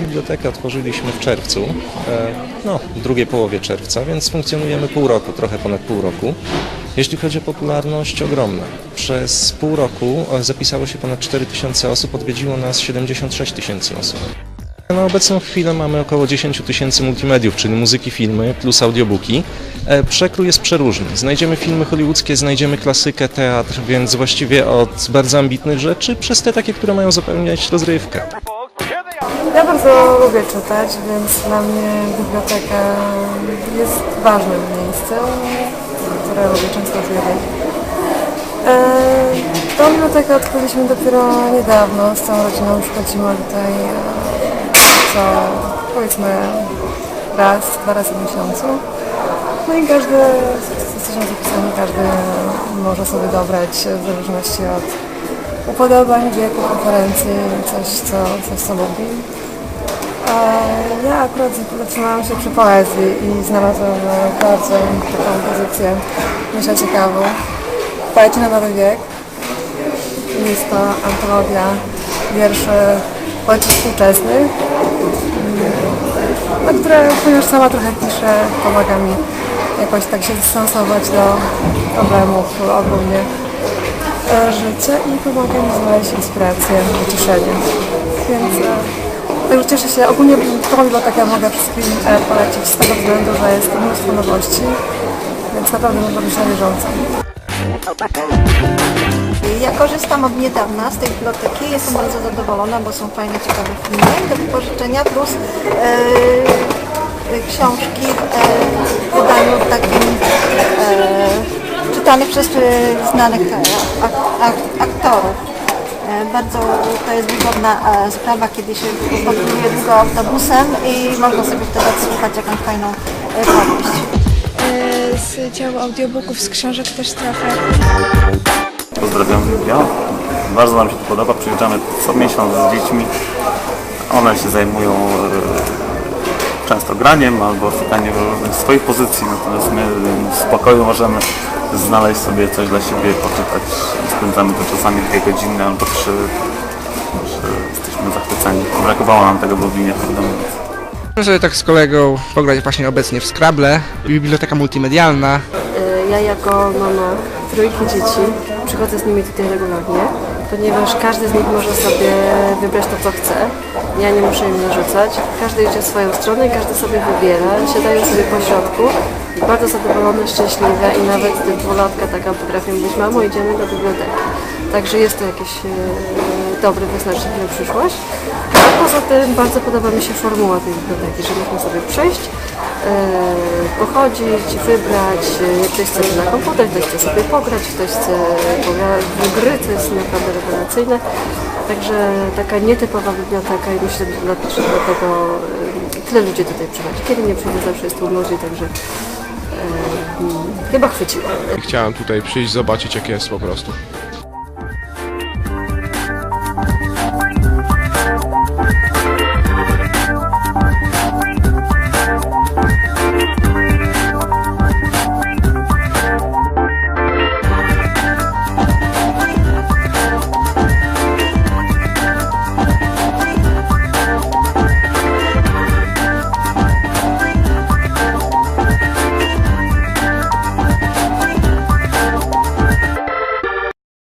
Bibliotekę otworzyliśmy w czerwcu, e, no, drugiej połowie czerwca, więc funkcjonujemy pół roku, trochę ponad pół roku. Jeśli chodzi o popularność, ogromna. Przez pół roku e, zapisało się ponad 4 tysiące osób, odwiedziło nas 76 tysięcy osób. Na obecną chwilę mamy około 10 tysięcy multimediów, czyli muzyki, filmy plus audiobooki. E, Przekrój jest przeróżny. Znajdziemy filmy hollywoodzkie, znajdziemy klasykę, teatr, więc właściwie od bardzo ambitnych rzeczy przez te takie, które mają zapewniać rozrywkę. Ja bardzo lubię czytać, więc dla mnie biblioteka jest ważnym miejscem, które lubię często odwiedzać. E, Tą bibliotekę odkryliśmy dopiero niedawno, z całą rodziną przychodzimy tutaj e, co powiedzmy raz, dwa razy w miesiącu. No i każdy, jesteśmy zapisani, każdy może sobie dobrać w zależności od upodobań, wieku, konferencji, coś co, coś co lubi. Ja akurat zatrzymałam się przy poezji i znalazłam e, bardzo taką pozycję, myślę ciekawą. Poeci na Nowy Wiek. Jest to antologia wierszy poetów współczesnych, na które, ponieważ sama trochę piszę, pomaga mi jakoś tak się dystansować do problemów ogólnie e, życia i pomaga mi znaleźć inspirację, wyciszenie. Więc e, także cieszę się, ogólnie tą bibliotekę mogę wszystkim e, polecić z tego względu, że jest mnóstwo nowości, więc naprawdę można być na bieżąco. Ja korzystam od niedawna z tej biblioteki, jestem bardzo zadowolona, bo są fajne, ciekawe filmy do wypożyczenia, plus e, e, książki w wydaniu takim e, czytanych przez e, znanych ak, ak, aktorów. E, Bardzo to jest wygodna e, sprawa, kiedy się podróżuje długo autobusem i można sobie wtedy odsłuchać jakąś fajną e, powieść. Z działu audiobooków, z książek też trochę. Pozdrawiam Julia. Bardzo nam się to podoba. Przyjeżdżamy co miesiąc z dziećmi. One się zajmują często graniem albo szukaniem swoich pozycji, natomiast my w spokoju możemy znaleźć sobie coś dla siebie, poczytać. Spędzamy to czasami dwie godziny albo trzy. Że jesteśmy zachwyceni. Brakowało nam tego w Lublinie, prawda mówiąc. Możemy sobie tak z kolegą pograć właśnie obecnie w Scrabble. Biblioteka multimedialna. Ja jako mama trójki dzieci przychodzę z nimi tutaj regularnie, ponieważ każdy z nich może sobie wybrać to, co chce. Ja nie muszę im narzucać. Każdy idzie w swoją stronę i każdy sobie wybiera. Siadają sobie po środku, bardzo zadowolone, szczęśliwe i nawet dwulatka taka potrafią być, mamo idziemy do biblioteki. Także jest to jakiś e, dobry wyznacznik na przyszłość. A poza tym bardzo podoba mi się formuła tej biblioteki, że można sobie przejść, e, pochodzić, wybrać, e, ktoś chce na komputer, ktoś chce sobie pograć, ktoś chce w gry, to jest naprawdę rewelacyjne. Także taka nietypowa biblioteka i myślę, że dla- że dlatego e, tyle ludzi tutaj przychodzi. Kiedy nie przyjdzie, zawsze jest tu ludzi, także e, chyba chwyciło. Chciałem tutaj przyjść, zobaczyć jak jest po prostu.